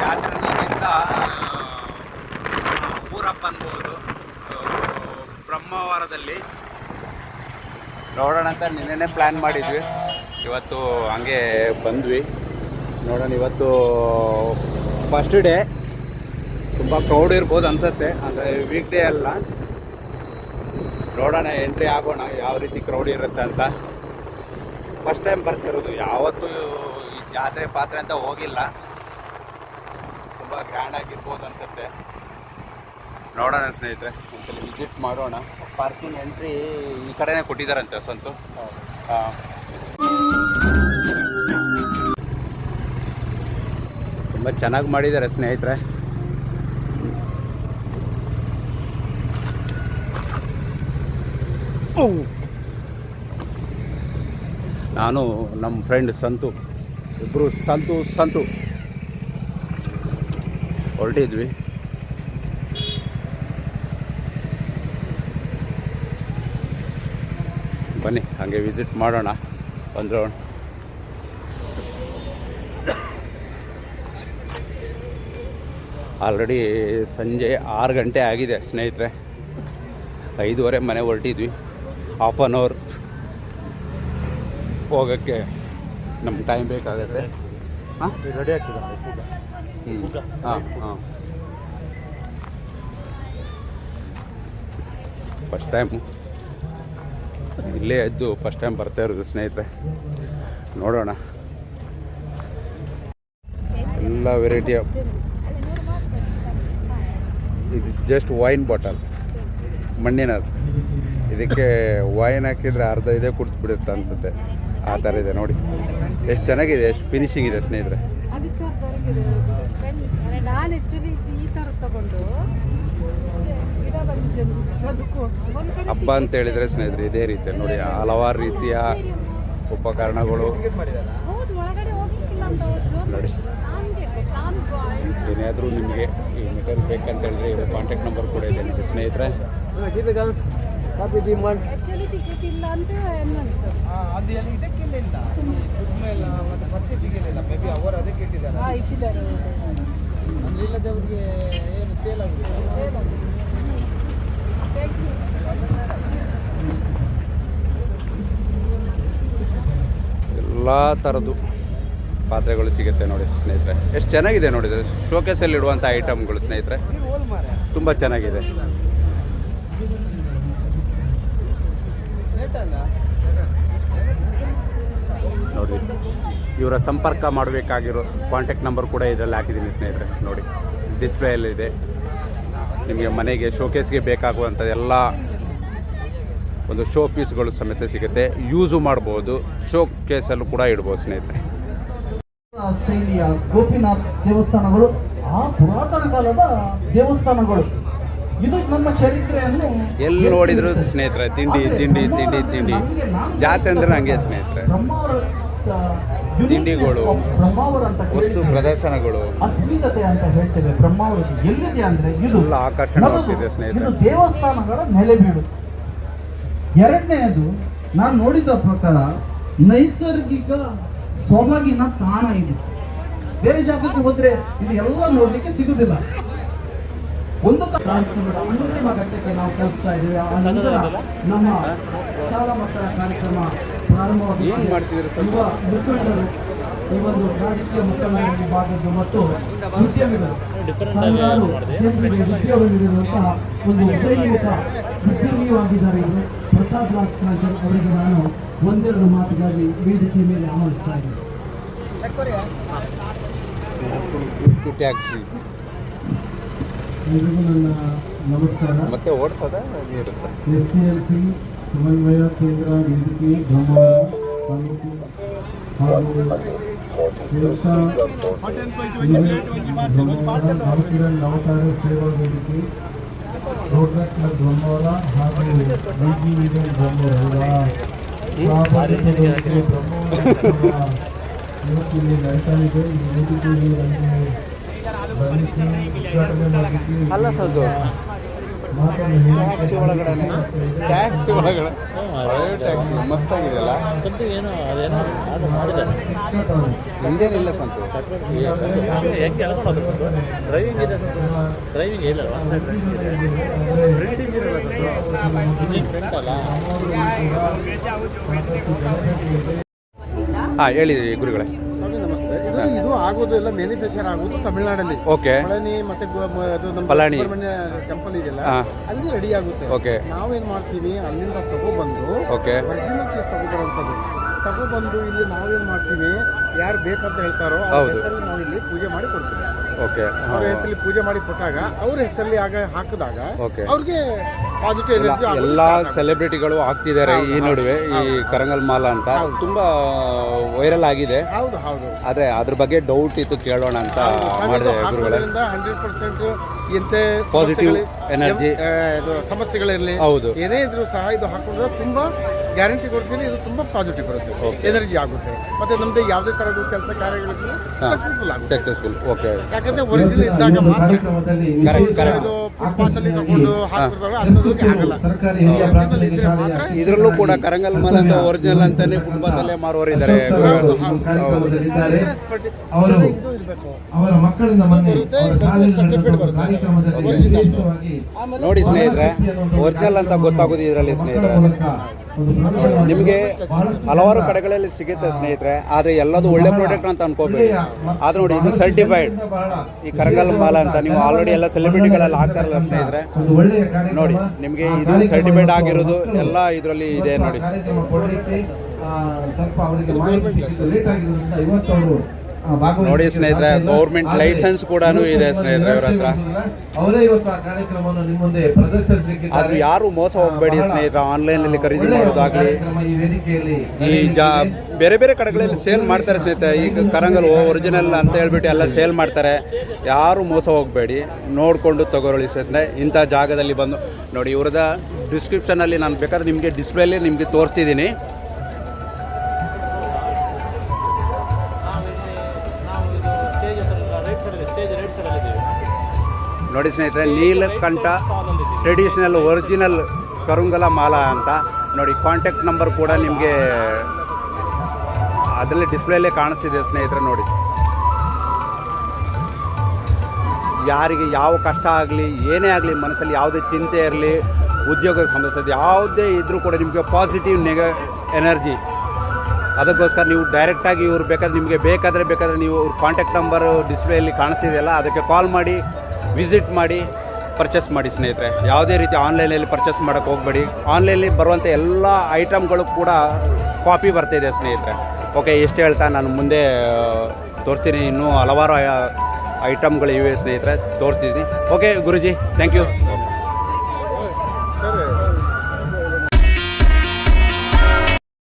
ಜಾತ್ರೆಗಿಂತ ಊರಪ್ಪ ಅನ್ಬೋದು ಬ್ರಹ್ಮವಾರದಲ್ಲಿ. ನೋಡೋಣ ಅಂತ ನಿನ್ನೆನೆ ಪ್ಲ್ಯಾನ್ ಮಾಡಿದ್ವಿ. ಇವತ್ತು ಹಂಗೆ ಬಂದ್ವಿ. ನೋಡೋಣ ಇವತ್ತು ಫಸ್ಟ್ ಡೇ ತುಂಬ ಕ್ರೌಡ್ ಇರ್ಬೋದು ಅನ್ಸುತ್ತೆ, ಅಂದರೆ ವೀಕ್ ಡೇ ಅಲ್ಲ. ನೋಡೋಣ ಎಂಟ್ರಿ ಆಗೋಣ, ಯಾವ ರೀತಿ ಕ್ರೌಡ್ ಇರುತ್ತೆ ಅಂತ. ಫಸ್ಟ್ ಟೈಮ್ ಬರ್ತಿರೋದು, ಯಾವತ್ತೂ ಜಾತ್ರೆ ಪಾತ್ರೆ ಅಂತ ಹೋಗಿಲ್ಲ. ತುಂಬ ಗ್ರ್ಯಾಂಡ್ ಆಗಿರ್ಬೋದು ಅನ್ಸುತ್ತೆ. ನೋಡೋಣ ಸ್ನೇಹಿತರೆ. ಒಂದ್ಸಲ ವಿಸಿಟ್ ಮಾಡೋಣ. ಪಾರ್ಕಿಂಗ್ ಎಂಟ್ರಿ ಈ ಕಡೆನೇ ಕೊಟ್ಟಿದ್ದಾರಂತೆ ಸಂತು ಹಾಂ. ತುಂಬ ಚೆನ್ನಾಗಿ ಮಾಡಿದ್ದಾರೆ ಸ್ನೇಹಿತರೆ. ನಾನು ನಮ್ಮ ಫ್ರೆಂಡ್ ಸಂತು. ಇಬ್ಬರು ಸಂತು ಸಂತು. ಹೊರಟಿದ್ವಿ. ಬನ್ನಿ, ಹಾಗೆ ವಿಸಿಟ್ ಮಾಡೋಣ ಒಂದು ರೌಂಡ್ ಆಲ್ರೆಡಿ ಸಂಜೆ ಆರು ಗಂಟೆ ಆಗಿದೆ ಸ್ನೇಹಿತರೆ. ಐದುವರೆ ಮನೆ ಹೊರಟಿದ್ವಿ. ಹಾಫ್ ಆನ್ ಅವರ್ ಹೋಗೋಕ್ಕೆ ನಮ್ಗೆ ಟೈಮ್ ಬೇಕಾಗುತ್ತೆ. ಹಾಂ? ರೆಡಿ ಆಗ್ತದೆ? ಫಸ್ಟ್ ಟೈಮು ಇಲ್ಲೇ ಎದ್ದು ಫಸ್ಟ್ ಟೈಮ್ ಬರ್ತಾ ಇರೋದು ಸ್ನೇಹಿತರೆ. ನೋಡೋಣ. ಎಲ್ಲ ವೆರೈಟಿ ಇದು ಜಸ್ಟ್ ವೈನ್ ಬಾಟಲ್ ಮಣ್ಣಿನದು. ಇದಕ್ಕೆ ವೈನ್ ಹಾಕಿದರೆ ಅರ್ಧ ಇದೇ ಕುಡ್ದು ಬಿಡುತ್ತೆ ಅನಿಸುತ್ತೆ. ಆ ಥರ ಇದೆ ನೋಡಿ. ಎಷ್ಟು ಚೆನ್ನಾಗಿದೆ, ಎಷ್ಟು ಫಿನಿಶಿಂಗ್ ಇದೆ ಸ್ನೇಹಿತರೆ. ನಾನು ಆ್ಯಕ್ಚುಲಿ ಈ ಥರ ತಗೊಂಡು ಗಿಡ ಅದಕ್ಕೂ ಹಬ್ಬ ಅಂತ ಹೇಳಿದ್ರೆ ಸ್ನೇಹಿತರೆ ಇದೇ ರೀತಿ. ನೋಡಿ ಹಲವಾರು ರೀತಿಯ ಉಪಕರಣಗಳು. ಹೌದು ಒಳಗಡೆ ಹೋಗ್ಲಿಕ್ಕಿಲ್ಲ ಅಂತ ಹೋದ್ರು ನೋಡಿ. ನನ್ಗೆ ನಾನು join ಏನಾದರೂ ನಿಮಗೆ ಈ ಮೆಟೀರಿಯಲ್ ಬೇಕಂತ ಹೇಳಿದ್ರೆ ಇದು ಕಾಂಟ್ಯಾಕ್ಟ್ ನಂಬರ್ ಕೂಡ ಇದೆ ನಿಮಗೆ. ಸ್ನೇಹಿತರೆ. ಕಾಪಿ ಡಿಮಾಂಡ್ ಆ್ಯಕ್ಚುಲಿ ಟಿಕೆಟ್ ಇಲ್ಲ ಅಂತ ಅನ್ಸು ಅದು ಎಲ್ಲ ಇದಕ್ಕಿಲ್ಲ ಇಲ್ಲ. ಫುಡ್ ಮೇಲೆ ಮತ್ತು ಪರ್ಚೇಸಿಗೆ ಇಲ್ಲ ಮೇ ಬಿ ಅವರು ಅದಕ್ಕೆ ಇಟ್ಟಿದ್ದಾರೆ. ಹಾಂ ಇಟ್ಟಿದ್ದಾರೆ. ಅಂದ್ರೆ ಇಲ್ಲದವ್ರಿಗೆ ಏನು ಸೇಲ್ ಆಗಿದೆ ಥ್ಯಾಂಕ್ ಯು ಎಲ್ಲ ಥರದ್ದು ಪಾತ್ರೆಗಳು ಸಿಗುತ್ತೆ ನೋಡಿ ಸ್ನೇಹಿತರೆ. ಎಷ್ಟು ಚೆನ್ನಾಗಿದೆ ನೋಡಿದರೆ ಶೋಕೇಸಲ್ಲಿ ಇಡುವಂಥ ಐಟಮ್ಗಳು ಸ್ನೇಹಿತರೆ. ತುಂಬ ಚೆನ್ನಾಗಿದೆ. ನೋಡಿ. ಇವರ ಸಂಪರ್ಕ ಮಾಡಬೇಕಾಗಿರೋ ಕಾಂಟ್ಯಾಕ್ಟ್ ನಂಬರ್ ಕೂಡ ಇದರಲ್ಲಿ ಹಾಕಿದ್ದೀನಿ ಸ್ನೇಹಿತರೆ ನೋಡಿ. ಡಿಸ್ಪ್ಲೇಯಲ್ಲಿದೆ ನಿಮಗೆ ಮನೆಗೆ ಶೋಕೇಸ್ಗೆ ಬೇಕಾಗುವಂಥ ಎಲ್ಲ ಒಂದು ಶೋ ಪೀಸ್ಗಳು ಸಮೇತ ಸಿಗುತ್ತೆ. ಯೂಸು ಮಾಡ್ಬೋದು. ಶೋ ಕೇಸಲ್ಲೂ ಕೂಡ ಇಡ್ಬೋದು ಸ್ನೇಹಿತರೆ. ಗೋಪಿನಾಥ್ ದೇವಸ್ಥಾನಗಳು ಆ ಪುರಾತನ ಕಾಲದ ದೇವಸ್ಥಾನಗಳು. ಇದು ನಮ್ಮ ಚರಿತ್ರೆಯನ್ನು ಎಲ್ಲಿ ನೋಡಿದ್ರು ಸ್ನೇಹಿತರೆ ತಿಂಡಿ ತಿಂಡಿ ತಿಂಡಿ ತಿಂಡಿ. ಜಾಸ್ತಿ ಅಂದ್ರೆ ಹಂಗೆ ಸ್ನೇಹಿತರೆ. ತಿಂಡಿಗಳು, of ಬ್ರಹ್ಮಾವರ ಅಂತ ವಸ್ತು. ಪ್ರದರ್ಶನಗಳು ಅಸ್ಮಿತತೆ ಅಂತ ಹೇಳ್ತೇವೆ ಬ್ರಹ್ಮಾವರ ಎಲ್ಲಿದೆ ಅಂದ್ರೆ ಇದು ಆಕರ್ಷಣವಾಗ್ತಿದೆ. ಸ್ನೇಹಿತರೆ. ಇದು ದೇವಸ್ಥಾನಗಳ ನೆಲೆಬೀಡು ಎರಡನೆಯದು ನಾನು ನೋಡಿದ ಪ್ರಕಾರ ನೈಸರ್ಗಿಕ ಸೊಬಗಿನ ತಾಣ ಇದು ಬೇರೆ ಜಾಗಕ್ಕೆ ಹೋದ್ರೆ ಇದು ಎಲ್ಲ ನೋಡ್ಲಿಕ್ಕೆ ಸಿಗುದಿಲ್ಲ ಒಂದು ಅಂತಿಮ ಘಟ್ಟಕ್ಕೆ ನಾವು ಕಲಿಸ್ತಾ ಇದ್ದೇವೆ ಆ ನಂತರ ನಮ್ಮ ಶಾಲಾ ಮಕ್ಕಳ ಕಾರ್ಯಕ್ರಮ ಏನ್ ಮಾಡ್ತಿದ್ದೀರಿ ಸ್ವಲ್ಪ? ಮುಖಂಡರು ಈ ಒಂದು ರಾಜಕೀಯ ಭಾಗದ್ದು ಮತ್ತು ಉದ್ಯಮಿಗಳು ಜನರಿಗೆ ಉದ್ಯೋಗ ನೀಡಿರುವಂತಹ ಒಂದು ಉದಯೋನ್ಮುಖ ಉದ್ಯಮಿಯೂ ಆಗಿದ್ದಾರೆ ಇವರು ಪ್ರಸಾದ್ ಲಾಲ್ ಕಾಂಜಲ್ ಅವರಿಗೆ ನಾನು ಒಂದೆರಡು ಮಾತುಗಾಗಿ ವೇದಿಕೆ ಮೇಲೆ ಆಮಂತ್ರಿಸ್ತಾ ಇದ್ದೀನಿ. ಟ್ಯಾಕ್ಸಿ ಎಲ್ರಿಗೂ ನನ್ನ ನಮಸ್ಕಾರ. ಮತ್ತೆ ಓಡ್ತದ ಇರುತ್ತೆ ಎಸ್ ಸಿ ಎಲ್ ಸಿ ಸಮನ್ವಯ ಕೇಂದ್ರ ವೇದಿಕೆ ಬ್ರಹ್ಮಾವರ ತಾಲೂಕು ಹಾಗೂ ದೇವಸ್ಥಾನ ಬ್ರಹ್ಮಾವರ ಭಾರತೀಯ ನವತಾರ ಸೇವಾ ವೇದಿಕೆ ರೋಡ್ರಕ್ ಕ್ಲಬ್ ಬ್ರಹ್ಮಾವರ ಹಾಗೂ ಐಜಿ ವಿಜಯ್ ಬ್ರಹ್ಮಾವರ ಸಹಭಾಗಿತ್ವದೊಂದಿಗೆ ಬ್ರಹ್ಮಾವರ ಇವತ್ತಿಲ್ಲಿ ನಡೀತಾ ಇದೆ ಈ ವೇದಿಕೆಯಲ್ಲಿ ನನಗೆ ಬನ್ನಿಸಿ ಉದ್ಘಾಟನೆ ಮಾಡಲಿಕ್ಕೆ ಅಲ್ಲ ಸದ್ದು ಟ್ಯಾಕ್ಸಿ ಒಳಗಡೆ ಟ್ಯಾಕ್ಸಿ ಒಳಗಡೆ. ಟ್ಯಾಕ್ಸಿ ಮಸ್ತಾಗಿದೆಯಲ್ಲ ಏನೋ ಅದೇನೋ ಅದು ಮಾಡಿದ್ದಾರೆ. ಹಿಂದೇನಿಲ್ಲ ಸಂತು? ಹೆಂಗೆ ಡ್ರೈವಿಂಗ್ ಇದೆ ಡ್ರೈವಿಂಗ್ ಇಲ್ಲ ಡ್ರೈವಿಂಗ್ ಹಾಂ ಹೇಳಿ ಗುರುಗಳೇ. ಇದು. ಇದು ಆಗೋದು ಎಲ್ಲ ಮ್ಯಾನುಫ್ಯಾಕ್ಚರ್ ಆಗೋದು ತಮಿಳ್ನಾಡಲ್ಲಿ. ಓಕೆ ಪಳನಿ ಮತ್ತೆ ಗೋ- ಮ- ಅದು ನಮ್ಮ ಪಳನಿ. ಸುಬ್ರಹ್ಮಣ್ಯ ಟೆಂಪಲ್ ಇದೆಯಲ್ಲ ಹಾ. ಅಲ್ಲಿ ರೆಡಿ ಆಗುತ್ತೆ. ಓಕೆ ನಾವೇನ್ ಮಾಡ್ತೀವಿ ಅಲ್ಲಿಂದ ತಗೊಬಂದು ಓಕೆ ಒರಿಜಿನಲ್ ಪೀಸ್ ತಗೊಬರುವಂಥದ್ದು. ತಗೊಬಂದು ಇಲ್ಲಿ ನಾವೇನ್ ಮಾಡ್ತೀವಿ ಯಾರು ಬೇಕಂತ ಹೇಳ್ತಾರೋ ಅವ್ರ ಹೌದು. ಹೆಸರಲ್ಲಿ ನಾವು ಇಲ್ಲಿ ಪೂಜೆ ಮಾಡಿ ಕೊಡ್ತೀವಿ. ಓಕೆ ಅವ್ರ ಹೆಸರಲ್ಲಿ ಪೂಜೆ ಮಾಡಿ ಕೊಟ್ಟಾಗ ಅವ್ರ ಹೆಸರಲ್ಲಿ ಆಗ ಹಾಕಿದಾಗ ಓಕೆ ಅವ್ರಿಗೆ ಪಾಸಿಟಿವ್ ಎನರ್ಜಿ ಎಲ್ಲ ಸೆಲೆಬ್ರಿಟಿಗಳು ಆಗ್ತಿದ್ದಾರೆ ಈ ನಡುವೆ ಈ ಕರಂಗಲ್ ಮಾಲ ಅಂತ. ತುಂಬಾ ವೈರಲ್ ಆಗಿದೆ. ಹೌದು ಹೌದು. ಆದ್ರೆ ಅದ್ರ ಬಗ್ಗೆ ಡೌಟ್ ಇತ್ತು ಕೇಳೋಣ ಅಂತ ಮಾಡಿದೆ ಗುರುಗಳೇ. ಹಂಡ್ರೆಡ್ ಪರ್ಸೆಂಟ್ ಇಂತೆ ಪಾಸಿಟಿವ್ ಎನರ್ಜಿ ಸಮಸ್ಯೆಗಳಿರಲಿ ಹೌದು. ಏನೇ ಇದ್ರೂ ಸಹ ಇದು ಹಾಕೊಂಡ್ರೆ ತುಂಬಾ ಗ್ಯಾರಂಟಿ ಕೊಡ್ತೀನಿ ಇದು ತುಂಬಾ ಪಾಸಿಟಿವ್ ಬರುತ್ತೆ. ಎನರ್ಜಿ ಆಗುತ್ತೆ. ಮತ್ತೆ ನಮ್ದು ಯಾವುದೇ ತರದ್ದು ಕೆಲಸ ಕಾರ್ಯಗಳಿಗೂ ಸಕ್ಸಸ್ಫುಲ್ ಆಗುತ್ತೆ. ಸಕ್ಸಸ್ಫುಲ್ ಓಕೆ ಯಾಕಂದ್ರೆ ಒರಿಜಿನಲ್ ಇದ್ದಾಗ ಮಾತ್ರ. ಇದು ತಗೊಂಡು ಅಂಥದ್ದಕ್ಕೆ ಆಗಲ್ಲ. ಇದರಲ್ಲೂ ಕೂಡ ಕರಂಗಲ್ ಮಲ ಅಂತ ಒರಿಜಿನಲ್ ಅಂತಾನೆ ಫುಟ್ಪಾತಲ್ಲೇ ಮಾರುವರಿದ್ದಾರೆ ಇದ್ದಾರೆ. ಅವರು ಅವರ ಮೊನ್ನೆ ನೋಡಿ ಸ್ನೇಹಿತರೆ ಒರಿಜಿನಲ್ ಅಂತ ಗೊತ್ತಾಗೋದು ಇದರಲ್ಲಿ ಸ್ನೇಹಿತರೆ. ನಿಮಗೆ ಹಲವಾರು ಕಡೆಗಳಲ್ಲಿ ಸಿಗುತ್ತೆ ಸ್ನೇಹಿತರೆ, ಆದರೆ ಎಲ್ಲದು ಒಳ್ಳೆ ಪ್ರಾಡಕ್ಟ್ ಅಂತ ಅನ್ಕೋಬೇಡಿ. ಆದ್ರೆ ನೋಡಿ, ಇದು ಸರ್ಟಿಫೈಡ್ ಈ ಕರಗಲ್ ಮಾಲ ಅಂತ ನೀವು ಆಲ್ರೆಡಿ ಎಲ್ಲ ಸೆಲೆಬ್ರಿಟಿಗಳೆಲ್ಲ ಹಾಕ್ತಾರಲ್ಲ ಸ್ನೇಹಿತರೆ. ನೋಡಿ, ನಿಮಗೆ ಇದು ಸರ್ಟಿಫೈಡ್ ಆಗಿರೋದು ಎಲ್ಲ ಇದರಲ್ಲಿ ಇದೆ ನೋಡಿ. ನೋಡಿ ಸ್ನೇಹಿತರೆ, ಗೌರ್ಮೆಂಟ್ ಲೈಸೆನ್ಸ್ ಕೂಡಾನು ಇದೆ ಸ್ನೇಹಿತರೆ ಅವರ ಹತ್ರ. ಅವರೇ ಇವತ್ತು ಆ ಕಾರ್ಯಕ್ರಮವನ್ನು ನಿಮ್ಮ ಮುಂದೆ ಆದ್ರೆ ಯಾರು ಮೋಸ ಹೋಗಬೇಡಿ ಸ್ನೇಹಿತರೆ ಆನ್ಲೈನ್ ಅಲ್ಲಿ ಖರೀದಿ ಮಾಡೋದಾಗ್ಲಿ. ಈ ವೇದಿಕೆಯಲ್ಲಿ ಈ ಜಾ ಬೇರೆ ಬೇರೆ ಕಡೆಗಳಲ್ಲಿ ಸೇಲ್ ಮಾಡ್ತಾರೆ ಸ್ನೇಹಿತರೆ. ಈಗ ಕರಂಗಲ್ ಒರಿಜಿನಲ್ ಅಂತ ಹೇಳ್ಬಿಟ್ಟು ಎಲ್ಲ ಸೇಲ್ ಮಾಡ್ತಾರೆ. ಯಾರು ಮೋಸ ಹೋಗಬೇಡಿ. ನೋಡಿಕೊಂಡು ತಗೊಳ್ಳಿ ಸ್ನೇಹಿತರೆ. ಇಂಥ ಜಾಗದಲ್ಲಿ ಬಂದು ನೋಡಿ ಇವ್ರದ ಡಿಸ್ಕ್ರಿಪ್ಷನಲ್ಲಿ ನಾನು ಬೇಕಾದ್ರೆ ನಿಮಗೆ ಡಿಸ್ಪ್ಲೇಲಿ ನಿಮಗೆ ತೋರಿಸ್ತಿದ್ದೀನಿ. ನೋಡಿ ಸ್ನೇಹಿತರೆ, ನೀಲಕಂಠ ಟ್ರೆಡಿಷನಲ್ ಒರಿಜಿನಲ್ ಕರುಂಗಲ ಮಾಲಾ ಅಂತ. ನೋಡಿ ಕಾಂಟ್ಯಾಕ್ಟ್ ನಂಬರ್ ಕೂಡ ನಿಮಗೆ ಅದರಲ್ಲಿ ಡಿಸ್ಪ್ಲೇಲೇ ಕಾಣಿಸ್ತಿದೆ ಸ್ನೇಹಿತರೆ, ನೋಡಿ. ಯಾರಿಗೆ ಯಾವ ಕಷ್ಟ ಆಗಲಿ, ಏನೇ ಆಗಲಿ, ಮನಸ್ಸಲ್ಲಿ ಯಾವುದೇ ಚಿಂತೆ ಇರಲಿ ಉದ್ಯೋಗ ಸಮಸ್ಯೆ ಯಾವುದೇ ಇದ್ದರೂ ಕೂಡ ನಿಮಗೆ ಪಾಸಿಟಿವ್ ನೆಗ ಎನರ್ಜಿ ಅದಕ್ಕೋಸ್ಕರ ನೀವು ಡೈರೆಕ್ಟಾಗಿ ಇವ್ರು ಬೇಕಾದ್ರೆ ನಿಮಗೆ ಬೇಕಾದರೆ ಬೇಕಾದರೆ ನೀವು ಅವ್ರ ಕಾಂಟ್ಯಾಕ್ಟ್ ನಂಬರು ಡಿಸ್ಪ್ಲೇಯಲ್ಲಿ ಕಾಣಿಸ್ತಿದೆಯಲ್ಲ, ಅದಕ್ಕೆ ಕಾಲ್ ಮಾಡಿ. ವಿಸಿಟ್ ಮಾಡಿ ಪರ್ಚೇಸ್ ಮಾಡಿ ಸ್ನೇಹಿತರೆ. ಯಾವುದೇ ರೀತಿ ಆನ್ಲೈನಲ್ಲಿ ಪರ್ಚೇಸ್ ಮಾಡೋಕ್ಕೆ ಹೋಗಬೇಡಿ. ಆನ್ಲೈನಲ್ಲಿ ಬರುವಂಥ ಎಲ್ಲ ಐಟಮ್ಗಳು ಕೂಡ ಕಾಪಿ ಬರ್ತಾಯಿದೆ ಸ್ನೇಹಿತರೆ. ಓಕೆ ಎಷ್ಟು ಹೇಳ್ತಾ ನಾನು ಮುಂದೆ ತೋರಿಸ್ತೀನಿ. ಇನ್ನೂ ಹಲವಾರು ಐಟಮ್ಗಳು ಇವೆ ಸ್ನೇಹಿತರೆ. ತೋರಿಸ್ತೀನಿ. ಓಕೆ, ಗುರುಜಿ ಥ್ಯಾಂಕ್ ಯು